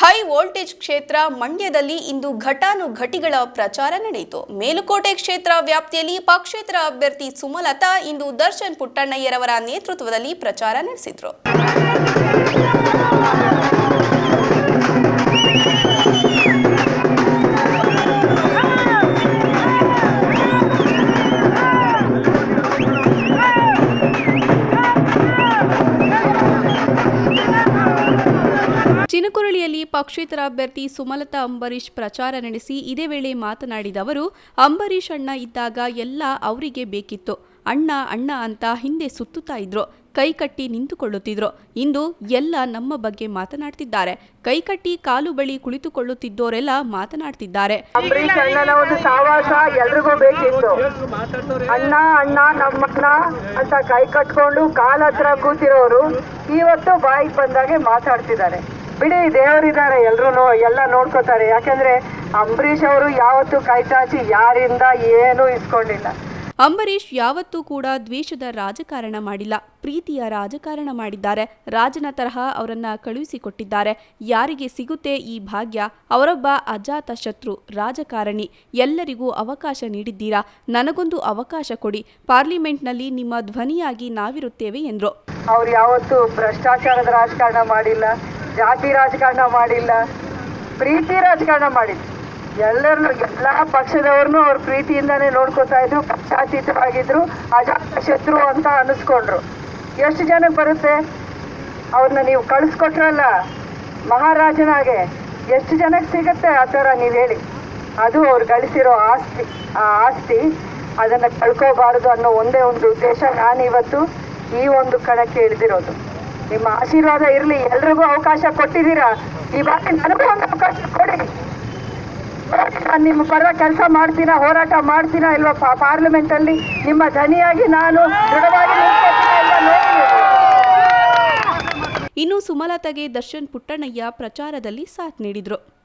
High voltage ಕ್ಷೇತ್ರ ಮಂಡ್ಯದಲ್ಲಿ ಇಂದು ಘಟಾನುಘಟಿಗಳ ಪ್ರಚಾರ ನಡೆಯಿತು. ಮೇಲುಕೋಟೆ ಕ್ಷೇತ್ರ ವ್ಯಾಪ್ತಿಯಲ್ಲಿ ಪಕ್ಷೇತರ ಅಭ್ಯರ್ಥಿ ಸುಮಲತಾ ಇಂದು ದರ್ಶನ್ ಪುಟ್ಟಣ್ಣಯ್ಯರವರ ನೇತೃತ್ವದಲ್ಲಿ ಪ್ರಚಾರ ನಡೆಸಿದ್ರು. ಚಿನಕುರಳಿಯಲ್ಲಿ ಪಕ್ಷೇತರ ಅಭ್ಯರ್ಥಿ ಸುಮಲತಾ ಅಂಬರೀಶ್ ಪ್ರಚಾರ ನಡೆಸಿ ಇದೇ ವೇಳೆ ಮಾತನಾಡಿದ ಅವರು ಅಂಬರೀಶ್ ಅಣ್ಣ ಇದ್ದಾಗ ಎಲ್ಲ ಅವರಿಗೆ ಬೇಕಿತ್ತು. ಅಣ್ಣ ಅಣ್ಣ ಅಂತ ಹಿಂದೆ ಸುತ್ತುತ್ತಾ ಇದ್ರು. ಕೈಕಟ್ಟಿ ನಿಂತುಕೊಳ್ಳುತ್ತಿದ್ರು. ಇಂದು ಎಲ್ಲ ನಮ್ಮ ಬಗ್ಗೆ ಮಾತನಾಡ್ತಿದ್ದಾರೆ. ಕೈಕಟ್ಟಿ ಕಾಲು ಬಳಿ ಕುಳಿತುಕೊಳ್ಳುತ್ತಿದ್ದೋರೆಲ್ಲ ಮಾತನಾಡ್ತಿದ್ದಾರೆ. ಅಂಬರೀಷ್ ಅಣ್ಣನ ಒಂದು ಸಾವಾಸ ಎಲ್ರಿಗೂ ಬೇಕಿತ್ತು. ಅಣ್ಣ ಅಣ್ಣ ನಮ್ಮಣ್ಣ ಅಂತ ಕೈ ಕಟ್ಕೊಂಡು ಕಾಲ ಹತ್ರ ಕೂತಿರೋರು ಇವತ್ತು ಬಾಯಿಗೆ ಬಂದಾಗೆ ಮಾತಾಡ್ತಿದ್ದಾರೆ. ಬಿಡಿ ದೇವರಿದ್ದಾರೆ ಎಲ್ರು ಎಲ್ಲ ನೋಡ್ಕೋತಾರೆ. ಯಾಕಂದ್ರೆ ಅಂಬರೀಷ್ ಅವರು ಯಾವತ್ತು ಕೈ ಚಾಚಿ ಯಾರಿಂದ ಏನು ಇಸ್ಕೊಂಡಿಲ್ಲ. ಅಂಬರೀಷ್ ಯಾವತ್ತೂ ಕೂಡ ದ್ವೇಷದ ರಾಜಕಾರಣ ಮಾಡಿಲ್ಲ. ಪ್ರೀತಿಯ ರಾಜಕಾರಣ ಮಾಡಿದ್ದಾರೆ. ರಾಜನ ತರಹ ಅವರನ್ನ ಕಳುಹಿಸಿಕೊಟ್ಟಿದ್ದಾರೆ. ಯಾರಿಗೆ ಸಿಗುತ್ತೆ ಈ ಭಾಗ್ಯ? ಅವರೊಬ್ಬ ಅಜಾತ ಶತ್ರು ರಾಜಕಾರಣಿ. ಎಲ್ಲರಿಗೂ ಅವಕಾಶ ನೀಡಿದ್ದೀರಾ? ನನಗೊಂದು ಅವಕಾಶ ಕೊಡಿ. ಪಾರ್ಲಿಮೆಂಟ್ನಲ್ಲಿ ನಿಮ್ಮ ಧ್ವನಿಯಾಗಿ ನಾವಿರುತ್ತೇವೆ ಎಂದರು. ಅವ್ರು ಯಾವತ್ತೂ ಭ್ರಷ್ಟಾಚಾರದ ರಾಜಕಾರಣ ಮಾಡಿಲ್ಲ. ಜಾತಿ ರಾಜಕಾರಣ ಮಾಡಿಲ್ಲ, ಪ್ರೀತಿ ರಾಜಕಾರಣ ಮಾಡಿದ್ರು ಎಲ್ಲರನ್ನು ಎಲ್ಲ ಪಕ್ಷದವ್ರನ್ನೂ ಅವ್ರ ಪ್ರೀತಿಯಿಂದಾನೇ ನೋಡ್ಕೋತಾ ಇದ್ರು, ಪಕ್ಷಾತೀತವಾಗಿದ್ರು, ಅಜಾತ ಶತ್ರು ಅಂತ ಅನಿಸ್ಕೊಂಡ್ರು. ಎಷ್ಟು ಜನಕ್ಕೆ ಬರುತ್ತೆ? ಅವ್ರನ್ನ ನೀವು ಕಳಿಸ್ಕೊಟ್ರಲ್ಲ, ಮಹಾರಾಜನಾಗೆ ಎಷ್ಟು ಜನಕ್ಕೆ ಸಿಗುತ್ತೆ? ಆ ಥರ ನೀವು ಹೇಳಿ. ಅದು ಅವ್ರು ಗಳಿಸಿರೋ ಆಸ್ತಿ, ಆ ಆಸ್ತಿ ಅದನ್ನು ಕಳ್ಕೋಬಾರದು ಅನ್ನೋ ಒಂದೇ ಒಂದು ಉದ್ದೇಶ ನಾನಿವತ್ತು ಈ ಒಂದು ಕಣಕ್ಕೆ ಇಳಿದಿರೋದು. ನಿಮ್ಮ ಆಶೀರ್ವಾದ ಇರಲಿ. ಎಲ್ರಿಗೂ ಅವಕಾಶ ಕೊಟ್ಟಿದ್ದೀರಾ? ಈ ಬಾರಿ ನನಗೂ ಒಂದು ಅವಕಾಶ ಕೊಡಿ. ನಾನು ನಿಮ್ಮ ಪರ ಕೆಲಸ ಮಾಡ್ತೀನಾ ಹೋರಾಟ ಮಾಡ್ತೀನಾ ಇಲ್ವಾ? ಪಾರ್ಲಿಮೆಂಟ್ ಅಲ್ಲಿ ನಿಮ್ಮ ಧನಿಯಾಗಿ ನಾನು ದೃಢವಾಗಿ ಇನ್ನು ಸುಮಲತಾಗೆ ದರ್ಶನ್ ಪುಟ್ಟಣ್ಣಯ್ಯ ಪ್ರಚಾರದಲ್ಲಿ ಸಾಥ್ ನೀಡಿದ್ರು.